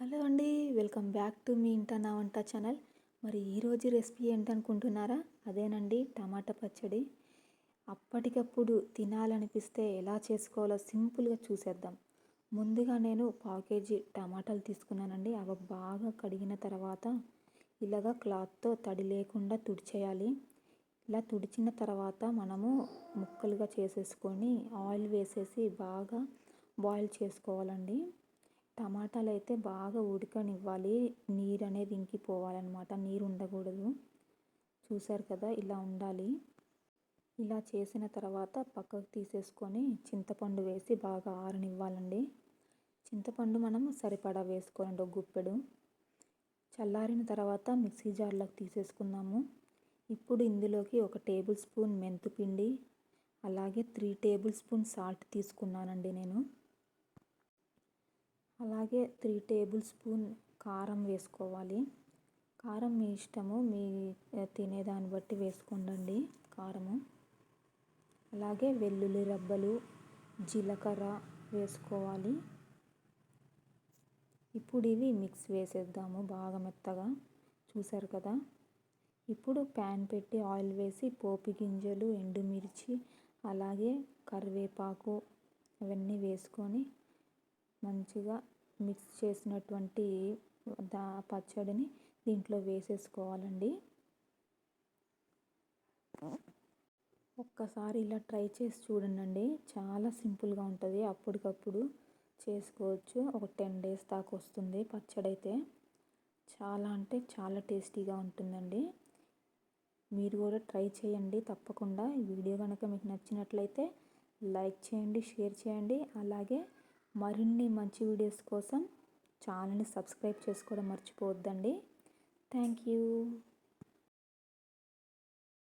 Hello అండి welcome back to me ఇంట నా వంట ఛానల్. మరి ఈరోజు రెసిపీ ఏంటనుకుంటున్నారా? అదేనండి టమాటా పచ్చడి. అప్పటికప్పుడు తినాలనిపిస్తే ఎలా చేసుకోవాలో సింపుల్గా చూసేద్దాం. ముందుగా నేను పావు కేజీ టమాటాలు తీసుకున్నానండి. అవి బాగా కడిగిన తర్వాత ఇలాగా క్లాత్తో తడి లేకుండా తుడిచేయాలి. ఇలా తుడిచిన తర్వాత మనము ముక్కలుగా చేసేసుకొని ఆయిల్ వేసేసి బాగా బాయిల్ చేసుకోవాలండి. టమాటాలు అయితే బాగా ఉడకనివ్వాలి. నీరు అనేది ఇంకిపోవాలన్నమాట నీరు ఉండకూడదు చూసారు కదా ఇలా ఉండాలి. ఇలా చేసిన తర్వాత పక్కకు తీసేసుకొని చింతపండు వేసి బాగా ఆరనివ్వాలండి. చింతపండు మనం సరిపడా వేసుకోనండి ఒక గుప్పెడు. చల్లారిన తర్వాత మిక్సీ జార్లోకి తీసేసుకుందాము. ఇప్పుడు ఇందులోకి ఒక టేబుల్ స్పూన్ మెంతుపిండి అలాగే త్రీ టేబుల్ స్పూన్ సాల్ట్ తీసుకున్నానండి నేను. అలాగే త్రీ టేబుల్ స్పూన్ కారం వేసుకోవాలి. కారం మీ ఇష్టము మీ తినేదాన్ని బట్టి వేసుకోండి కారము. అలాగే వెల్లుల్లి రబ్బలు జీలకర్ర వేసుకోవాలి. ఇప్పుడు ఇవి మిక్స్ వేసేద్దాము బాగా మెత్తగా. చూసారు కదా? ఇప్పుడు ప్యాన్ పెట్టి ఆయిల్ వేసి పోపు గింజలు ఎండుమిర్చి అలాగే కరివేపాకు అవన్నీ వేసుకొని మంచిగా మిక్స్ చేసినటువంటి దా పచ్చడిని దీంట్లో వేసేసుకోవాలండి. ఒక్కసారి ఇలా ట్రై చేసి చూడండి చాలా సింపుల్గా ఉంటుంది. అప్పటికప్పుడు చేసుకోవచ్చు. ఒక టెన్ డేస్ దాకా వస్తుంది పచ్చడి అయితే చాలా అంటే చాలా టేస్టీగా ఉంటుందండి. మీరు కూడా ట్రై చేయండి. తప్పకుండా ఈ వీడియో కనుక మీకు నచ్చినట్లయితే లైక్ చేయండి షేర్ చేయండి. అలాగే మరిన్ని మంచి వీడియోస్ కోసం ఛానల్ని సబ్స్క్రైబ్ చేసుకోవడం మర్చిపోవద్దండి. Thank you.